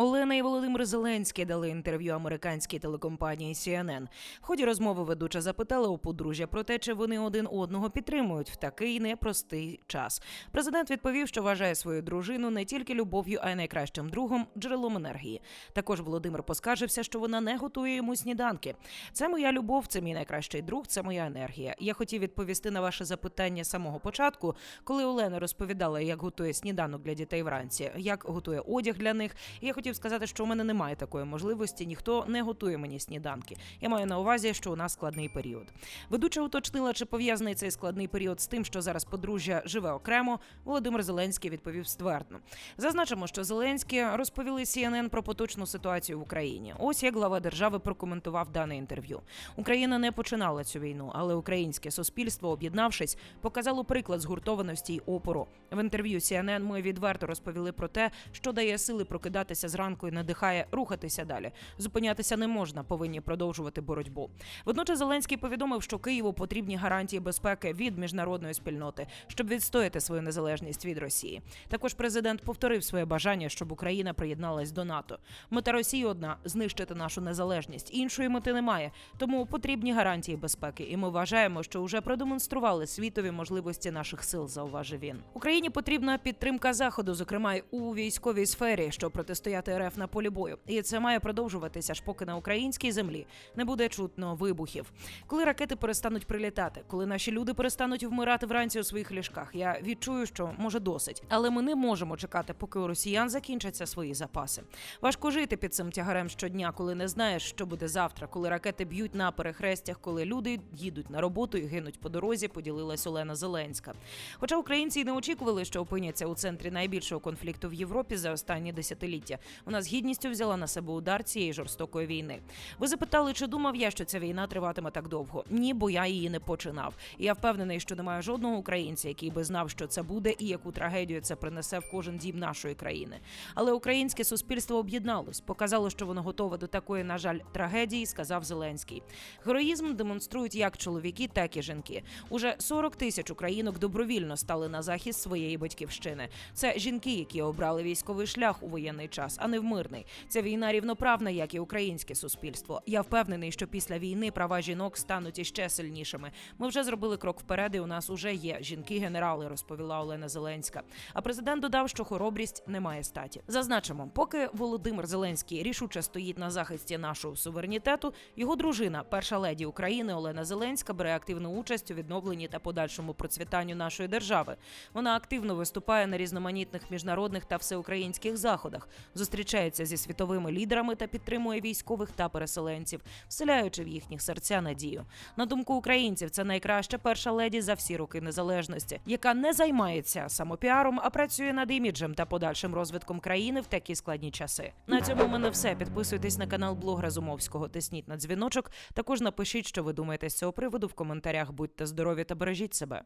Олена і Володимир Зеленський дали інтерв'ю американській телекомпанії CNN. В ході розмови ведуча запитала у подружжя про те, чи вони один одного підтримують в такий непростий час. Президент відповів, що вважає свою дружину не тільки любов'ю, а й найкращим другом, джерелом енергії. Також Володимир поскаржився, що вона не готує йому сніданки. Це моя любов, це мій найкращий друг, це моя енергія. Я хотів відповісти на ваше запитання з самого початку, коли Олена розповідала, як готує сніданок для дітей вранці, як готує одяг для них. Я хотів сказати, що у мене немає такої можливості. Ніхто не готує мені сніданки. Я маю на увазі, що у нас складний період. Ведуча уточнила, чи пов'язаний цей складний період з тим, що зараз подружжя живе окремо. Володимир Зеленський відповів ствердно. Зазначимо, що Зеленський розповіли CNN про поточну ситуацію в Україні. Ось як глава держави прокоментував дане інтерв'ю. Україна не починала цю війну, але українське суспільство, об'єднавшись, показало приклад згуртованості й опору. В інтерв'ю CNN ми відверто розповіли про те, що дає сили прокидатися зранку і надихає рухатися далі. Зупинятися не можна, повинні продовжувати боротьбу. Водночас Зеленський повідомив, що Києву потрібні гарантії безпеки від міжнародної спільноти, щоб відстояти свою незалежність від Росії. Також президент повторив своє бажання, щоб Україна приєдналась до НАТО. Мета Росії одна знищити нашу незалежність. Іншої мети немає. Тому потрібні гарантії безпеки. І ми вважаємо, що вже продемонстрували світові можливості наших сил. Зауважив він. Україні потрібна підтримка заходу, зокрема й у військовій сфері, щоб протистояти РФ на полі бою. І це має продовжуватися, аж поки на українській землі не буде чутно вибухів. Коли ракети перестануть прилітати, коли наші люди перестануть вмирати вранці у своїх ліжках, я відчую, що може досить. Але ми не можемо чекати, поки у росіян закінчаться свої запаси. Важко жити під цим тягарем щодня, коли не знаєш, що буде завтра, коли ракети б'ють на перехрестях, коли люди їдуть на роботу і гинуть по дорозі. Поділилась Олена Зеленська. Хоча українці й не очікували, що опиняться у центрі найбільшого конфлікту в Європі за останні десятиліття. Вона з гідністю взяла на себе удар цієї жорстокої війни. Ви запитали, чи думав я, що ця війна триватиме так довго? Ні, бо я її не починав. І я впевнений, що немає жодного українця, який би знав, що це буде і яку трагедію це принесе в кожен дім нашої країни. Але українське суспільство об'єдналось, показало, що воно готове до такої, на жаль, трагедії, сказав Зеленський. Героїзм демонструють як чоловіки, так і жінки. Уже 40 тисяч українок добровільно стали на захист своєї батьківщини. Це жінки, які обрали військовий шлях у воєнний час, а не в мирний. Ця війна рівноправна, як і українське суспільство. Я впевнений, що після війни права жінок стануть іще сильнішими. Ми вже зробили крок вперед, і у нас уже є жінки-генерали, розповіла Олена Зеленська. А президент додав, що хоробрість не має статі. Зазначимо, поки Володимир Зеленський рішуче стоїть на захисті нашого суверенітету, його дружина, перша леді України Олена Зеленська, бере активну участь у відновленні та подальшому процвітанню нашої держави. Вона активно виступає на різноманітних міжнародних та всеукраїнських заходах, зустрічається зі світовими лідерами та підтримує військових та переселенців, вселяючи в їхніх серця надію. На думку українців, це найкраща перша леді за всі роки незалежності, яка не займається самопіаром, а працює над іміджем та подальшим розвитком країни в такі складні часи. На цьому мене все. Підписуйтесь на канал Блог Разумовського. Тисніть на дзвіночок. Також напишіть, що ви думаєте з цього приводу в коментарях. Будьте здорові та бережіть себе.